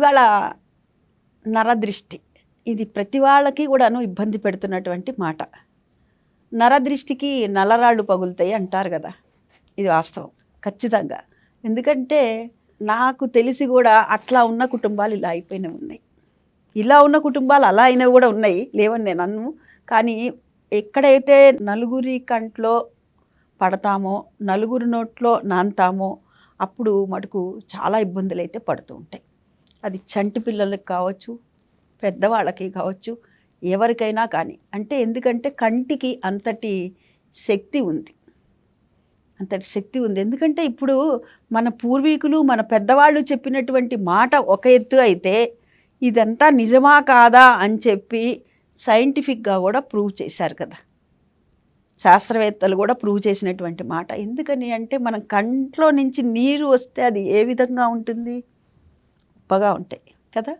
ఇవాళ నరదృష్టి. ఇది ప్రతి వాళ్ళకి కూడాను ఇబ్బంది పెడుతున్నటువంటి మాట. నరదృష్టికి నల్లరాళ్ళు పగులుతాయి అంటారు కదా. ఇది వాస్తవం. ఖచ్చితంగా. ఎందుకంటే నాకు తెలిసి కూడా అట్లా ఉన్న కుటుంబాలు ఇలా అయిపోయినవి ఉన్నాయి. ఇలా ఉన్న కుటుంబాలు అలా అయినవి కూడా ఉన్నాయి. లేవని నేను అన్ను. కానీ ఎక్కడైతే నలుగురి కంట్లో పడతామో నలుగురి నోట్లో నాంతామో అప్పుడు మటుకు చాలా ఇబ్బందులు అయితే పడుతూ ఉంటాయి. అది చంటి పిల్లలకి కావచ్చు పెద్దవాళ్ళకి కావచ్చు ఎవరికైనా కానీ. అంటే ఎందుకంటే కంటికి అంతటి శక్తి ఉంది. అంతటి శక్తి ఉంది. ఎందుకంటే ఇప్పుడు మన పూర్వీకులు మన పెద్దవాళ్ళు చెప్పినటువంటి మాట ఒక ఎత్తు అయితే ఇదంతా నిజమా కాదా అని చెప్పి సైంటిఫిక్గా కూడా ప్రూవ్ చేశారు కదా. శాస్త్రవేత్తలు కూడా ప్రూవ్ చేసినటువంటి మాట. ఎందుకని అంటే మన కంట్లో నుంచి నీరు వస్తే అది ఏ విధంగా ఉంటుంది? గొప్పగా ఉంటాయి కదా?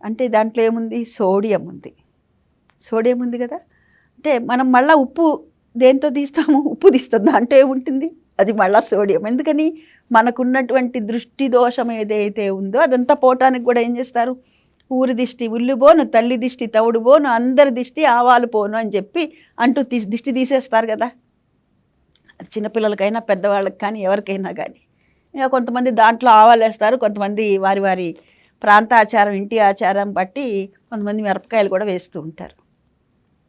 అంటే దాంట్లో ఏముంది? సోడియం ఉంది. సోడియం ఉంది కదా? అంటే మనం మళ్ళీ ఉప్పు దేంతో తీస్తాము? ఉప్పు తీస్తాం. దాంట్లో ఏముంటుంది? అది మళ్ళీ సోడియం. ఎందుకని? మనకున్నటువంటి దృష్టి దోషం ఏదైతే ఉందో అదంతా పోవటానికి కూడా ఏం చేస్తారు? ఊరి దిష్టి ఉల్లు పోను తల్లి దిష్టి తవుడు పోను అందరి దిష్టి ఆవాలు పోను అని చెప్పి అంటూ తీ దిష్టి తీసేస్తారు కదా? చిన్నపిల్లలకైనా పెద్దవాళ్ళకి కానీ ఎవరికైనా కానీ. ఇక కొంతమంది దాంట్లో ఆవాలు వేస్తారు కొంతమంది వారి వారి ప్రాంత ఆచారం ఇంటి ఆచారం బట్టి కొంతమంది మిరపకాయలు కూడా వేస్తూ ఉంటారు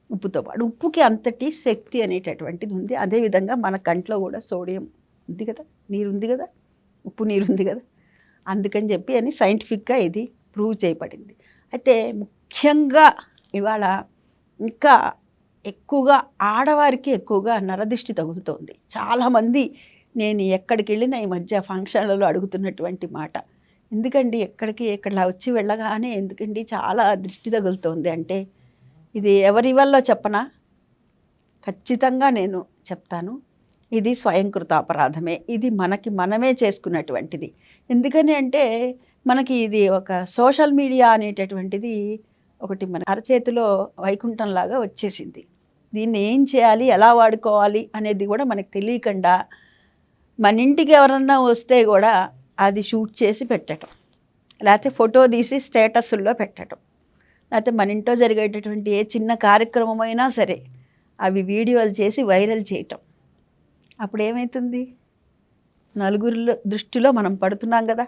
ఉప్పుతో పాటు. ఉప్పుకి అంతటి శక్తి అనేటటువంటిది ఉంది. అదేవిధంగా మన కంట్లో కూడా సోడియం ఉంది కదా నీరు ఉంది కదా ఉప్పు నీరు ఉంది కదా అందుకని చెప్పి అని సైంటిఫిక్గా ఇది ప్రూవ్ చేయబడింది. అయితే ముఖ్యంగా ఇవాళ ఇంకా ఎక్కువగా ఆడవారికి ఎక్కువగా నరదిష్టి తగులుతోంది. చాలామంది నేను ఎక్కడికి వెళ్ళినా ఈ మధ్య ఫంక్షన్లలో అడుగుతున్నటువంటి మాట. ఎందుకండి ఎక్కడికి ఎక్కడ వచ్చి వెళ్ళగానే ఎందుకండి చాలా దృష్టి తగులుతోంది అంటే ఇది ఎవరి వల్ల చెప్పనా? ఖచ్చితంగా నేను చెప్తాను. ఇది స్వయంకృత అపరాధమే. ఇది మనకి మనమే చేసుకున్నటువంటిది. ఎందుకని అంటే మనకి ఇది ఒక సోషల్ మీడియా అనేటటువంటిది ఒకటి మన అరచేతిలో వైకుంఠంలాగా వచ్చేసింది. దీన్ని ఏం చేయాలి? ఎలా వాడుకోవాలి? అనేది కూడా మనకు తెలియకుండా మన ఇంటికి ఎవరన్నా వస్తే కూడా అది షూట్ చేసి పెట్టడం లేకపోతే ఫోటో తీసి స్టేటస్ల్లో పెట్టడం లేకపోతే మన ఇంట్లో జరిగేటటువంటి ఏ చిన్న కార్యక్రమం అయినా సరే అవి వీడియోలు చేసి వైరల్ చేయటం. అప్పుడు ఏమవుతుంది నలుగురిలో దృష్టిలో మనం పడుతున్నాం కదా.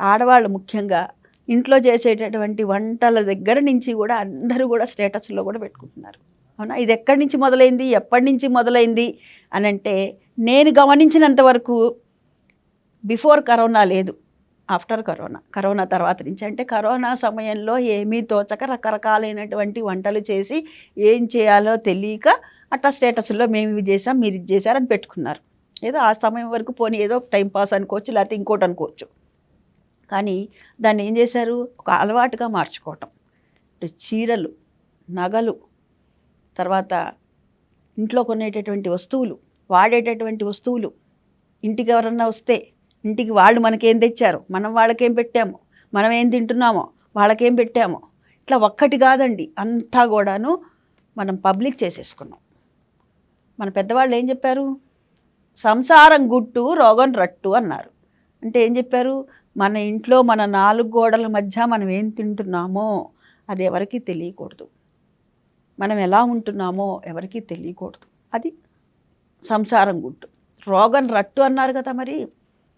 ఆడవాళ్ళు ముఖ్యంగా ఇంట్లో చేసేటటువంటి వంటల దగ్గర నుంచి కూడా అందరూ కూడా స్టేటస్లో కూడా పెట్టుకుంటున్నారు. అవునా? ఇది ఎక్కడి నుంచి మొదలైంది? ఎప్పటి నుంచి మొదలైంది? అని అంటే నేను గమనించినంత వరకు బిఫోర్ కరోనా లేదు. ఆఫ్టర్ కరోనా కరోనా తర్వాత నుంచి. అంటే కరోనా సమయంలో ఏమీ తోచక రకరకాలైనటువంటి వంటలు చేసి ఏం చేయాలో తెలియక అట్లా స్టేటస్లో మేము ఇవి చేసాం మీరు ఇది చేశారని పెట్టుకున్నారు. ఏదో ఆ సమయం వరకు పోనీ ఏదో టైం పాస్ అనుకోవచ్చు లేకపోతే ఇంకోటి అనుకోవచ్చు. కానీ దాన్ని ఏం చేశారు? ఒక అలవాటుగా మార్చుకోవటం. చీరలు నగలు తర్వాత ఇంట్లో కొనేటటువంటి వస్తువులు. వాడేటటువంటి వస్తువులు. ఇంటికి ఎవరన్నా వస్తే ఇంటికి వాళ్ళు మనకేం తెచ్చారు? మనం వాళ్ళకేం పెట్టాము? మనం ఏం తింటున్నామో? వాళ్ళకేం పెట్టామో? ఇట్లా ఒక్కటి కాదండి. అంతా కూడాను మనం పబ్లిక్ చేసేసుకున్నాం. మన పెద్దవాళ్ళు ఏం చెప్పారు? సంసారం గుట్టు రోగం రట్టు అన్నారు. అంటే ఏం చెప్పారు? మన ఇంట్లో మన నాలుగు గోడల మధ్య మనం ఏం తింటున్నామో అది ఎవరికీ తెలియకూడదు. మనం ఎలా ఉంటున్నామో ఎవరికీ తెలియకూడదు. అది సంసారం గుట్టు. రోగం రట్టు అన్నారు కదా మరి.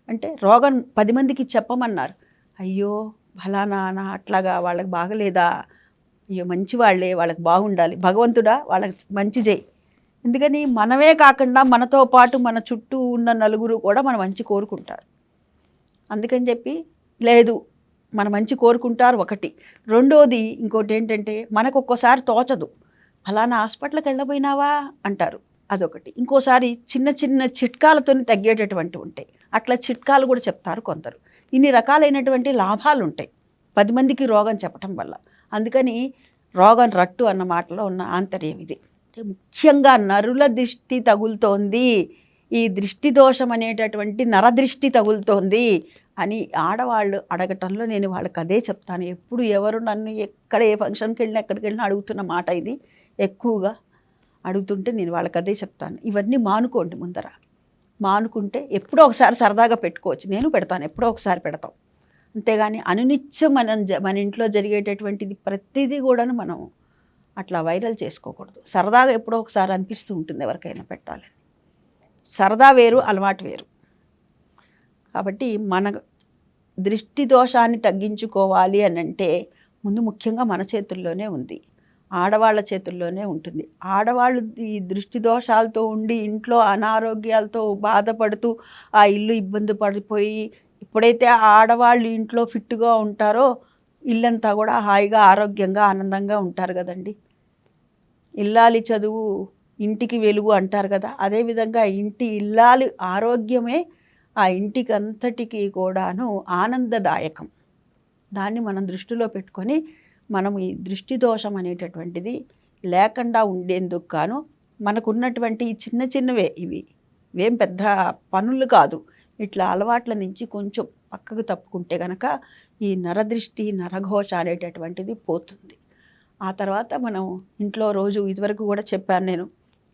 అంటే రోగం పది మందికి చెప్పమన్నారు. అయ్యో ఫలానా నా అట్లాగా వాళ్ళకి బాగలేదా? అయ్యో మంచి వాళ్ళే వాళ్ళకి బాగుండాలి. భగవంతుడా వాళ్ళకి మంచి చేయి. ఎందుకని? మనమే కాకుండా మనతో పాటు మన చుట్టూ ఉన్న నలుగురు కూడా మన మంచి కోరుకుంటారు. అందుకని చెప్పి లేదు మన మంచి కోరుకుంటారు ఒకటి. రెండోది ఇంకోటి ఏంటంటే మనకు ఒక్కోసారి తోచదు. ఫలానా హాస్పిటల్కి వెళ్ళబోయినావా? అంటారు. అదొకటి. ఇంకోసారి చిన్న చిన్న చిట్కాలతో తగ్గేటటువంటి ఉంటాయి. అట్లా చిట్కాలు కూడా చెప్తారు కొందరు. ఇన్ని రకాలైనటువంటి లాభాలు ఉంటాయి పది మందికి రోగం చెప్పటం వల్ల. అందుకని రోగం రట్టు అన్న మాటలో ఉన్న ఆంతర్యం ఇది. అంటే ముఖ్యంగా నరుల దృష్టి తగులుతోంది. ఈ దృష్టి దోషం అనేటటువంటి నరదృష్టి తగులుతోంది అని ఆడవాళ్ళు అడగటంలో నేను వాళ్ళకి అదే చెప్తాను. ఎప్పుడు ఎవరు నన్ను ఎక్కడ ఏ ఫంక్షన్కి వెళ్ళినా ఎక్కడికి వెళ్ళినా అడుగుతున్న మాట ఇది. ఎక్కువగా అడుగుతుంటే నేను వాళ్ళకి అదే చెప్తాను. ఇవన్నీ మానుకోండి ముందర. మానుకుంటే ఎప్పుడో ఒకసారి సరదాగా పెట్టుకోవచ్చు. నేను పెడతాను ఎప్పుడో ఒకసారి పెడతాం. అంతేగాని అనునిత్యం మనం జ- మన ఇంట్లో జరిగేటటువంటిది ప్రతిదీ కూడాను మనం అట్లా వైరల్ చేసుకోకూడదు. సరదాగా ఎప్పుడో ఒకసారి అనిపిస్తూ ఉంటుంది ఎవరికైనా పెట్టాలని. సరదా వేరు అలవాటు వేరు. కాబట్టి మన దృష్టి దోషాన్ని తగ్గించుకోవాలి అని అంటే ముందు ముఖ్యంగా మన చేతుల్లోనే ఉంది. ఆడవాళ్ళ చేతుల్లోనే ఉంటుంది. ఆడవాళ్ళు ఈ దృష్టి దోషాలతో ఉండి ఇంట్లో అనారోగ్యాలతో బాధపడుతూ ఆ ఇల్లు ఇబ్బంది పడిపోయి ఎప్పుడైతే ఆడవాళ్ళు ఇంట్లో ఫిట్గా ఉంటారో ఇల్లంతా కూడా హాయిగా ఆరోగ్యంగా ఆనందంగా ఉంటారు కదండి. ఇల్లాలి చదువు ఇంటికి వెలుగు అంటారు కదా. అదేవిధంగా ఇంటి ఇల్లాలి ఆరోగ్యమే ఆ ఇంటికి అంతటికి కూడాను ఆనందదాయకం. దాన్ని మనం దృష్టిలో పెట్టుకొని మనం ఈ దృష్టి దోషం అనేటటువంటిది లేకుండా ఉండేందుకు గాను మనకున్నటువంటి ఈ చిన్న చిన్నవే ఇవి. ఏం పెద్ద పనులు కాదు. ఇట్లా అలవాట్ల నుంచి కొంచెం పక్కకు తప్పుకుంటే కనుక ఈ నరదృష్టి నరఘోష అనేటటువంటిది పోతుంది. ఆ తర్వాత మనం ఇంట్లో రోజు ఇదివరకు కూడా చెప్పాను నేను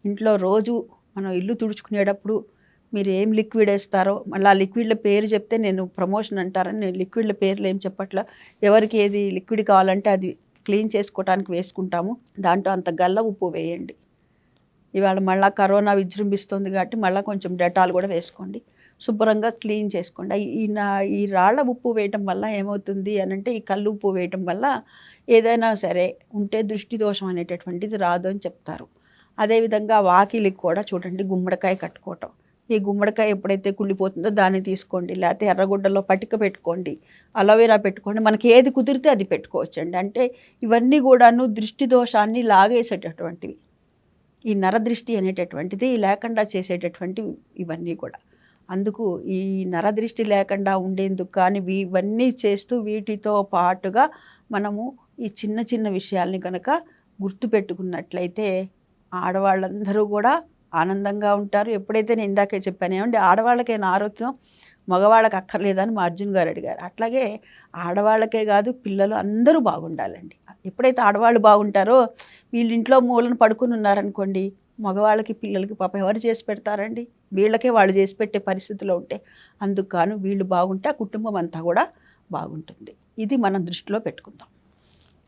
ఇంట్లో రోజు మనం ఇల్లు తుడుచుకునేటప్పుడు మీరు ఏం లిక్విడ్ వేస్తారో మళ్ళీ ఆ లిక్విడ్ల పేరు చెప్తే నేను ప్రమోషన్ అంటారని నేను లిక్విడ్ల పేర్లు ఏం చెప్పట్లా. ఎవరికి ఏది లిక్విడ్ కావాలంటే అది క్లీన్ చేసుకోవడానికి వేసుకుంటాము. దాంట్లో అంత గల్ల ఉప్పు వేయండి. ఇవాళ మళ్ళీ కరోనా విజృంభిస్తుంది కాబట్టి మళ్ళీ కొంచెం డెటాల్ కూడా వేసుకోండి. శుభ్రంగా క్లీన్ చేసుకోండి. ఈ- నా ఈ రాళ్ళ ఉప్పు వేయటం వల్ల ఏమవుతుంది అని అంటే ఈ కళ్ళు ఉప్పు వేయటం వల్ల ఏదైనా సరే ఉంటే దృష్టి దోషం అనేటటువంటిది రాదు అని చెప్తారు. అదేవిధంగా వాకిలికి కూడా చూడండి గుమ్మడికాయ కట్టుకోవటం. ఈ గుమ్మడికాయ ఎప్పుడైతే కుళ్ళిపోతుందో దాన్ని తీసుకోండి. లేకపోతే ఎర్రగుడ్డలో పటిక పెట్టుకోండి. అలోవెరా పెట్టుకోండి. మనకి ఏది కుదిరితే అది పెట్టుకోవచ్చండి. అంటే ఇవన్నీ కూడాను దృష్టి దోషాన్ని లాగేసేటటువంటివి. ఈ నరదృష్టి అనేటటువంటిది లేకుండా చేసేటటువంటి ఇవన్నీ కూడా. అందుకు ఈ నరదృష్టి లేకుండా ఉండేందుకు కానీ ఇవన్నీ చేస్తూ వీటితో పాటుగా మనము ఈ చిన్న చిన్న విషయాల్ని కనుక గుర్తుపెట్టుకున్నట్లయితే ఆడవాళ్ళందరూ కూడా ఆనందంగా ఉంటారు. ఎప్పుడైతే నేను ఇందాకే చెప్పాను ఏమంటే ఆడవాళ్ళకైనా ఆరోగ్యం మగవాళ్ళకి అక్కర్లేదని మా అర్జున్ గారు అడిగారు. అట్లాగే ఆడవాళ్ళకే కాదు పిల్లలు అందరూ బాగుండాలండి. ఎప్పుడైతే ఆడవాళ్ళు బాగుంటారో వీళ్ళింట్లో మూలను పడుకుని ఉన్నారనుకోండి మగవాళ్ళకి పిల్లలకి పాప ఎవరు చేసి పెడతారండి? వీళ్ళకే వాళ్ళు చేసి పెట్టే పరిస్థితిలో ఉంటే అందుకు గాను వీళ్ళు బాగుంటే ఆ కుటుంబం అంతా కూడా బాగుంటుంది. ఇది మనం దృష్టిలో పెట్టుకుందాం.